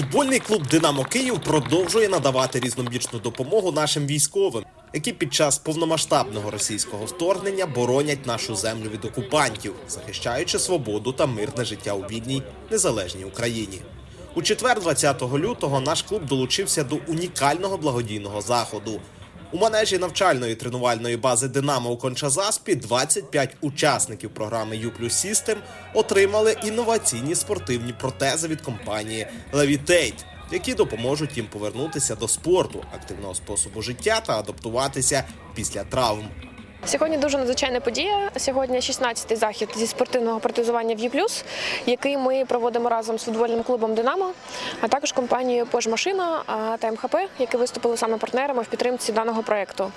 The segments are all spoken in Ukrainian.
Футбольний клуб Динамо Київ продовжує надавати різнобічну допомогу нашим військовим, які під час повномасштабного російського вторгнення боронять нашу землю від окупантів, захищаючи свободу та мирне життя у вільній незалежній Україні. У четвер, 20 лютого, наш клуб долучився до унікального благодійного заходу. У манежі навчальної тренувальної бази Динамо у Кончазаспі 25 учасників програми U System отримали інноваційні спортивні протези від компанії Levitate, які допоможуть їм повернутися до спорту, активного способу життя та адаптуватися після травм. Сьогодні дуже надзвичайна подія. Сьогодні 16-й захід зі спортивного протезування «В'юплюс», який ми проводимо разом з футбольним клубом Динамо, а також компанією «Пожмашина» та МХП, які виступили саме партнерами в підтримці даного проекту.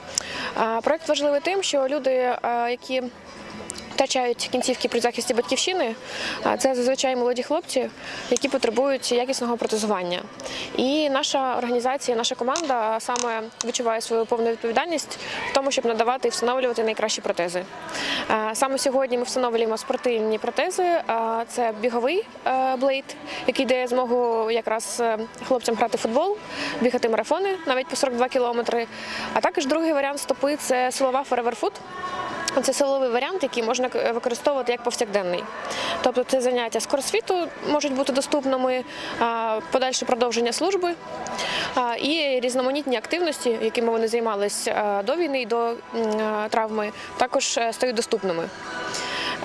Проєкт важливий тим, що люди, які Втрачають кінцівки при захисті батьківщини. Це зазвичай молоді хлопці, які потребують якісного протезування. І наша організація, наша команда саме відчуває свою повну відповідальність в тому, щоб надавати і встановлювати найкращі протези. Саме сьогодні ми встановлюємо спортивні протези. Це біговий е, блейд, який дає змогу якраз е, хлопцям грати в футбол, бігати марафони навіть по 42 кілометри. А також другий варіант стопи це силова Foot. Це силовий варіант, який можна використовувати як повсякденний. Тобто це заняття з корсвіту можуть бути доступними, подальше продовження служби і різноманітні активності, якими вони займалися до війни і до травми, також е, стають доступними.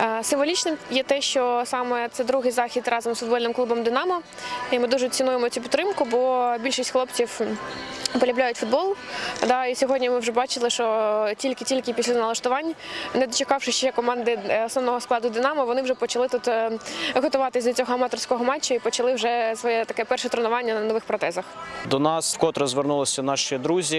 Е, Символічним є те, що саме це другий захід разом з футбольним клубом Динамо. І ми дуже цінуємо цю підтримку, бо більшість хлопців полюбляють футбол. Да, і сьогодні ми вже бачили, що тільки-тільки після налаштувань, не дочекавши ще команди е, основного складу Динамо, вони вже почали тут е, готуватися до цього аматорського матчу і почали вже своє таке перше тренування на нових протезах. До нас вкотре звернулися наші друзі,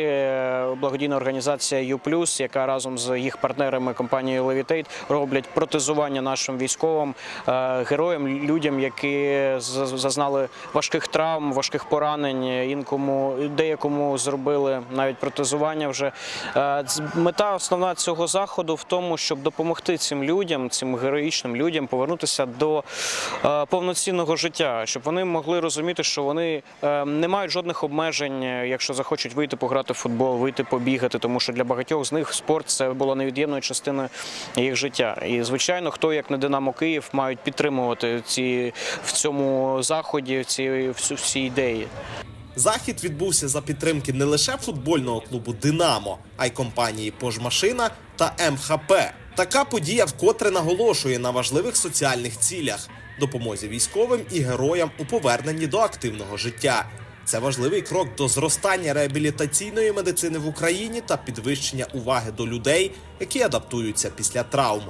благодійна організація «Ю+», яка разом з їх партнерами компанією Levitate роблять протезування нашим військовим е, героям, людям, які зазнали важких травм, важких поранень. Інкому деякому зробили навіть протезування. Вже Е, мета основна цього заходу в тому, щоб допомогти цим людям, цим героїчним людям повернутися до е, повноцінного життя, щоб вони могли розуміти, що вони не мають жодних обмежень, якщо захочуть вийти пограти в футбол, вийти побігати, тому що для багатьох з них спорт це було невід'ємною частиною їх життя. І звичайно, хто як не Динамо Київ мають підтримувати ці в цьому заході, ці всі ідеї. Захід відбувся за підтримки не лише футбольного клубу Динамо, а й компанії Пожмашина та МХП. Така подія вкотре наголошує на важливих соціальних цілях, допомозі військовим і героям у поверненні до активного життя. Це важливий крок до зростання реабілітаційної медицини в Україні та підвищення уваги до людей, які адаптуються після травм.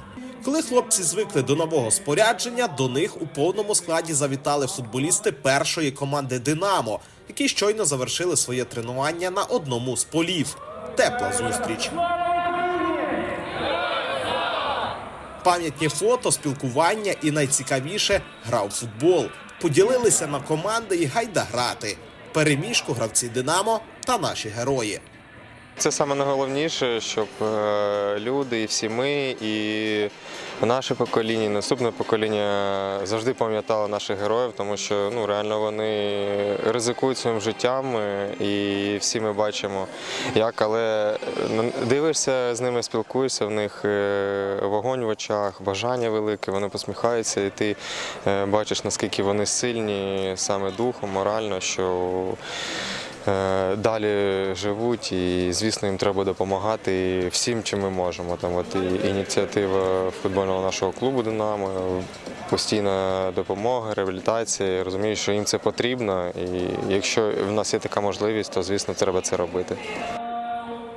Коли хлопці звикли до нового спорядження, до них у повному складі завітали футболісти першої команди Динамо, які щойно завершили своє тренування на одному з полів. Тепла зустріч. Пам'ятні фото, спілкування і найцікавіше гра у футбол. Поділилися на команди і гайда грати. Переміжку гравці Динамо та наші герої. Це саме найголовніше, щоб е, люди, і всі ми, і наше покоління, і наступне покоління завжди пам'ятали наших героїв, тому що ну реально вони ризикують своїм життям, е, і всі ми бачимо, як, але дивишся з ними, спілкуєшся, в них е, вогонь в очах, бажання велике, вони посміхаються, і ти бачиш, наскільки вони сильні саме духом, морально, що далі живуть, і звісно, їм треба допомагати всім, чим ми можемо. Там от і ініціатива футбольного нашого клубу Динамо, постійна допомога, реабілітація. Я розумію, що їм це потрібно, і якщо в нас є така можливість, то звісно треба це робити.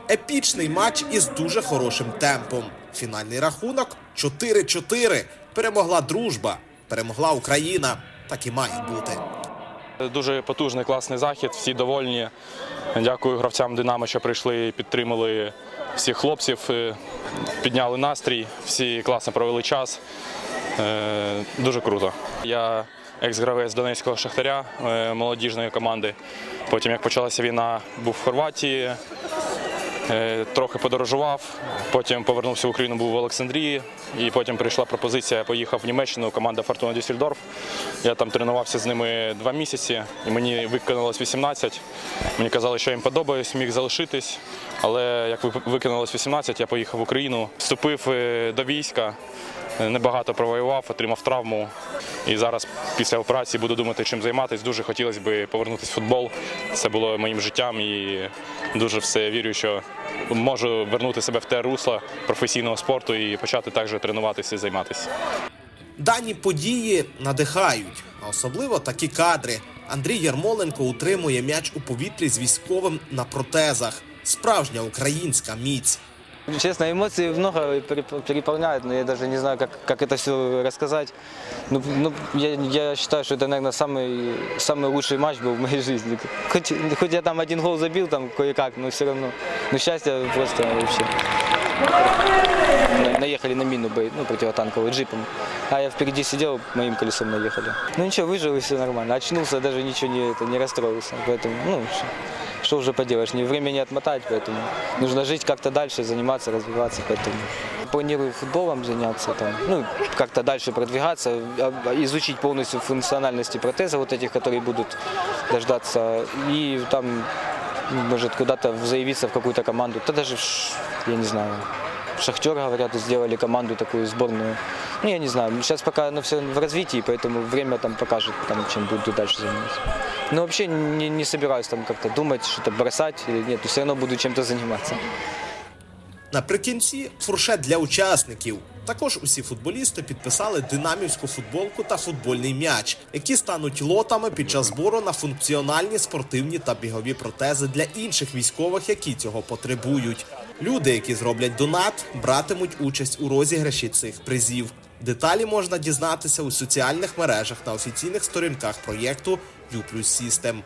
Епічний матч із дуже хорошим темпом. Фінальний рахунок 4-4. Перемогла дружба, перемогла Україна. Так і має бути. Дуже потужний класний захід, всі довольні. Дякую гравцям Динамо, що прийшли і підтримали всіх хлопців, е, підняли настрій, всі класно провели час. Е, Дуже круто. Я екс-гравець Донецького Шахтаря, е, молодіжної команди. Потім, як почалася війна, був в Хорватії. Е, трохи подорожував. Потім повернувся в Україну, був в Олександрії. І потім прийшла пропозиція, я поїхав в Німеччину, команда Фортуна Дюссельдорф. Я там тренувався з ними два місяці, і мені виконалось 18. Мені казали, що їм подобаюсь, міг залишитись. Але як ви- виконалось 18, я поїхав в Україну, вступив е, до війська. Е, Небагато провоював, отримав травму. І зараз після операції буду думати, чим займатися. Дуже хотілося б повернутися в футбол. Це було моїм життям і дуже все вірю, що можу вернути себе в те русло професійного спорту і почати також тренуватися і займатися. Дані події надихають, а особливо такі кадри. Андрій Ярмоленко утримує м'яч у повітрі з військовим на протезах. Справжня українська міць. Честно, эмоций много переп- переполняют, но я даже не знаю, как, как это все рассказать. Ну, ну, я, я считаю, что это, наверное, самый, самый лучший матч был в моей жизни. Хоть, хоть я там один гол забил, там кое-как, но все равно. Ну, счастье просто вообще. На- Наехали на мину ну, противотанковый джипом. А я впереди сидел, моим колесом наехали. Ну ничего, выжил и все нормально. Очнулся, даже ничего не, это, не расстроился. Поэтому, ну, ш- что уже поделаешь, не время не отмотать, поэтому нужно жить как-то дальше, заниматься, развиваться, поэтому планирую футболом заняться, там, ну, как-то дальше продвигаться, а- изучить полностью функциональности протеза, вот этих, которые будут дождаться, и там, может, куда-то заявиться в какую-то команду, да даже, я не знаю, Шахтер, говорят, сделали команду такую сборную. Ну, я не знаю, сейчас пока оно все в развитии, поэтому время там покажет, там, чем буду дальше заниматься. Но вообще не, не собираюсь там как-то думать, что-то бросать или нет, все равно буду чем-то заниматься. Наприкінці фуршет для учасників. Також усі футболісти підписали динамівську футболку та футбольний м'яч, які стануть лотами під час збору на функціональні спортивні та бігові протези для інших військових, які цього потребують. Люди, які зроблять донат, братимуть участь у розіграші цих призів. Деталі можна дізнатися у соціальних мережах на офіційних сторінках проєкту U System.